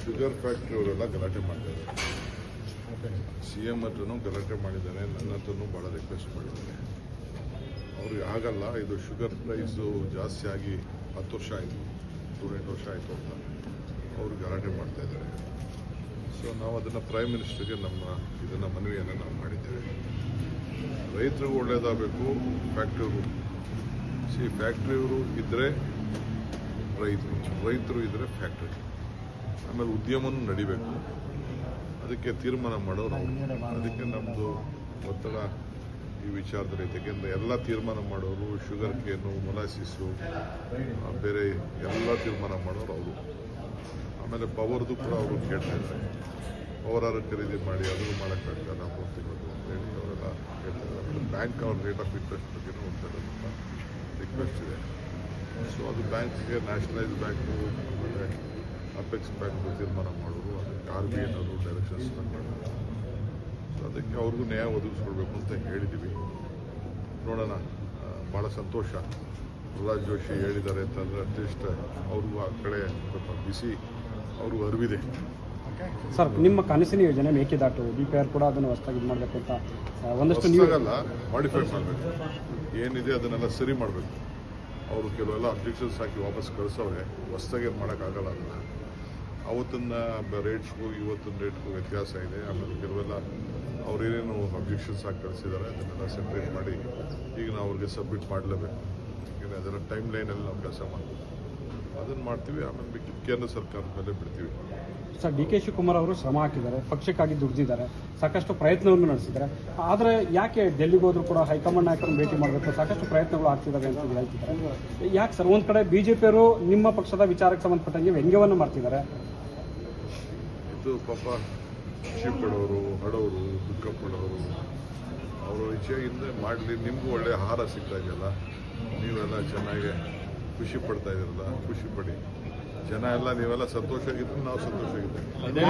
Sugar factory ಅವರೆಲ್ಲ ಗಲಾಟೆ ಮಾಡ್ತಾ ಇದ್ದಾರೆ ಸಿ ಎಂ ಹತ್ರನೂ ಗಲಾಟೆ ಮಾಡಿದ್ದಾನೆ ನನ್ನ ಹತ್ರನೂ ಭಾಳ ರಿಕ್ವೆಸ್ಟ್ ಮಾಡಿದ್ದಾರೆ. ಅವ್ರಿಗೆ ಆಗಲ್ಲ ಇದು ಶುಗರ್ ಪ್ರೈಸು ಜಾಸ್ತಿ ಆಗಿ ಹತ್ತು ವರ್ಷ ಆಯಿತು ಹದಿನೆಂಟು ವರ್ಷ ಆಯಿತು ಅಂತ ಅವರು ಗಲಾಟೆ ಮಾಡ್ತಾ ಇದ್ದಾರೆ. ಸೊ ನಾವು ಅದನ್ನು ಪ್ರೈಮ್ ಮಿನಿಸ್ಟರ್ಗೆ ನಮ್ಮ, ಇದನ್ನು ಮನವಿಯನ್ನು ನಾವು ಮಾಡಿದ್ದೇವೆ. ರೈತರಿಗೂ ಒಳ್ಳೆಯದಾಗಬೇಕು ಫ್ಯಾಕ್ಟ್ರಿಯವರು ಸಿ ಫ್ಯಾಕ್ಟ್ರಿಯವರು ಇದ್ದರೆ ರೈತರು ರೈತರು ಇದ್ದರೆ ಫ್ಯಾಕ್ಟ್ರಿ ಆಮೇಲೆ ಉದ್ಯಮನೂ ನಡಿಬೇಕು. ಅದಕ್ಕೆ ತೀರ್ಮಾನ ಮಾಡೋರು. ಅದಕ್ಕೆ ನಮ್ಮದು ಒತ್ತಡ ಈ ವಿಚಾರದಲ್ಲಿ ಯಾಕೆಂದರೆ ಎಲ್ಲ ತೀರ್ಮಾನ ಮಾಡೋರು ಶುಗರ್ ಕೇನು ಮೊಲಾಸಿಸು ಬೇರೆ ಎಲ್ಲ ತೀರ್ಮಾನ ಮಾಡೋರು ಅವರು. ಆಮೇಲೆ ಪವರ್ದು ಕೂಡ ಅವರು ಕೇಳ್ತಾ ಇದ್ದಾರೆ. ಪವರ್ ಖರೀದಿ ಮಾಡಿ ಅದನ್ನು ಮಾಡೋಕ್ಕಾಗಲ್ಲ ಮೂರು ತಿಂಗಳು ಅಂತೇಳಿ ಅವರೆಲ್ಲ ಕೇಳ್ತಾ ಇದ್ದಾರೆ. ಬ್ಯಾಂಕ್ ಅವ್ರ ರೇಟ್ ಆಫ್ ಇಂಟ್ರೆಸ್ಟ್ ಬಗ್ಗೆನೂ ಒಂದು ರಿಕ್ವೆಸ್ಟ್ ಇದೆ. ಸೊ ಅದು ಬ್ಯಾಂಕ್ಗೆ ನ್ಯಾಷನಲೈಸ್ ಬ್ಯಾಂಕು ಆಮೇಲೆ ಅಪೆಕ್ಸ್ ಬ್ಯಾಂಕ್ ತೀರ್ಮಾನ ಮಾಡೋರು ಅದಕ್ಕೆ ಆರ್ ಬಿ ಐನವರು ಡೈರೆಕ್ಷನ್ಸ್ ಮಾಡೋರು. ಸೊ ಅದಕ್ಕೆ ಅವ್ರಿಗೂ ನ್ಯಾಯ ಒದಗಿಸ್ಕೊಡ್ಬೇಕು ಅಂತ ಹೇಳಿದ್ದೀವಿ ನೋಡೋಣ ಭಾಳ ಸಂತೋಷ. ಪ್ರಹ್ಲಾದ್ ಜೋಶಿ ಹೇಳಿದ್ದಾರೆ ಅಂತಂದರೆ ಅಟ್ಲೀಸ್ಟ್ ಅವ್ರಿಗೂ ಆ ಕಡೆ ಸ್ವಲ್ಪ ಬಿಸಿ ಅವ್ರಿಗೂ ಅರಿವಿದೆ. ಸರ್ ನಿಮ್ಮ ಕನಸಿನ ಯೋಜನೆ ಮೇಕೆದಾಟು ಬಿ ಪಿ ಆರ್ ಕೂಡ ಅದನ್ನು ಹೊಸದಾಗಿ ಇದು ಮಾಡಬೇಕು ಅಂತ ಒಂದಷ್ಟು ನೀವು ಹೊಸದಾಗಲ್ಲ ಮಾಡಿಫೈ ಮಾಡಬೇಕು. ಏನಿದೆ ಅದನ್ನೆಲ್ಲ ಸರಿ ಮಾಡಬೇಕು. ಅವರು ಕೆಲವೆಲ್ಲ ಅಬ್ಜೆಕ್ಷನ್ಸ್ ಹಾಕಿ ವಾಪಸ್ ಕಳಿಸೋರೆ ಹೊಸ್ದಾಗೆ ಮಾಡೋಕ್ಕಾಗಲ್ಲ ಅದನ್ನು. ಅವತ್ತಿನ ರೇಟ್ಸ್ಗೂ ಇವತ್ತಿನ ರೇಟ್ಗೂ ವ್ಯತ್ಯಾಸ ಇದೆ. ಆಮೇಲೆ ಕೆಲವೆಲ್ಲ ಅವರೇನೇನು ಅಬ್ಜೆಕ್ಷನ್ಸ್ ಹಾಕಿ ಕಳಿಸಿದ್ದಾರೆ, ಅದನ್ನೆಲ್ಲ ಸೆಪ್ರೇಟ್ ಮಾಡಿ ಈಗ ನಾವು ಅವ್ರಿಗೆ ಸಬ್ಮಿಟ್ ಮಾಡಲೇಬೇಕು. ಯಾಕೆಂದರೆ ಅದರ ಟೈಮ್ ಲೈನಲ್ಲಿ ನಾವು ಕೆಲಸ ಮಾಡಬೇಕು ಅದನ್ನು ಮಾಡ್ತೀವಿ ಆಮೇಲೆ ಬಿಟ್ಟು ಕೇಂದ್ರ ಸರ್ಕಾರದ ಮೇಲೆ ಬಿಡ್ತೀವಿ. ಸರ್ ಡಿ ಕೆ ಶಿವಕುಮಾರ್ ಅವರು ಶ್ರಮ ಹಾಕಿದ್ದಾರೆ ಪಕ್ಷಕ್ಕಾಗಿ ದುಡಿದಿದ್ದಾರೆ ಸಾಕಷ್ಟು ಪ್ರಯತ್ನವನ್ನು ನಡೆಸಿದ್ದಾರೆ. ಆದರೆ ಯಾಕೆ ಡೆಲ್ಲಿಗೆ ಹೋದ್ರು ಕೂಡ ಹೈಕಮಾಂಡ್ ನಾಯಕರನ್ನು ಭೇಟಿ ಮಾಡಬೇಕು? ಸಾಕಷ್ಟು ಪ್ರಯತ್ನಗಳು ಆಗ್ತಿದ್ದಾವೆ ಅಂತ ಹೇಳ್ತಿದ್ದಾರೆ? ಯಾಕೆ ಸರ್ ಒಂದು ಕಡೆ ಬಿಜೆಪಿಯವರು ನಿಮ್ಮ ಪಕ್ಷದ ವಿಚಾರಕ್ಕೆ ಸಂಬಂಧಪಟ್ಟಂಗೆ ವ್ಯಂಗ್ಯವನ್ನು ಮಾಡ್ತಿದ್ದಾರೆ? ಇದು ಪಾಪ ಖುಷಿ ಪಡೋರು ಹಡೋರು ದುಃಖ ಪಡೋರು ಅವರು ಇಚ್ಛೆಯಿಂದ ಮಾಡಲಿ ನಿಮಗೂ ಒಳ್ಳೆ ಆಹಾರ ಸಿಗ್ತಾ ಇದೆಯಲ್ಲ ನೀವೆಲ್ಲ ಚೆನ್ನಾಗಿ ಖುಷಿ ಪಡ್ತಾ ಇದ್ರಲ್ಲ ಖುಷಿ ಪಡಿ. ಜನ ಎಲ್ಲ ನೀವೆಲ್ಲ ಸಂತೋಷ ಆಗಿದ್ರು ನಾವು ಸಂತೋಷ ಆಗಿದ್ದೀವಿ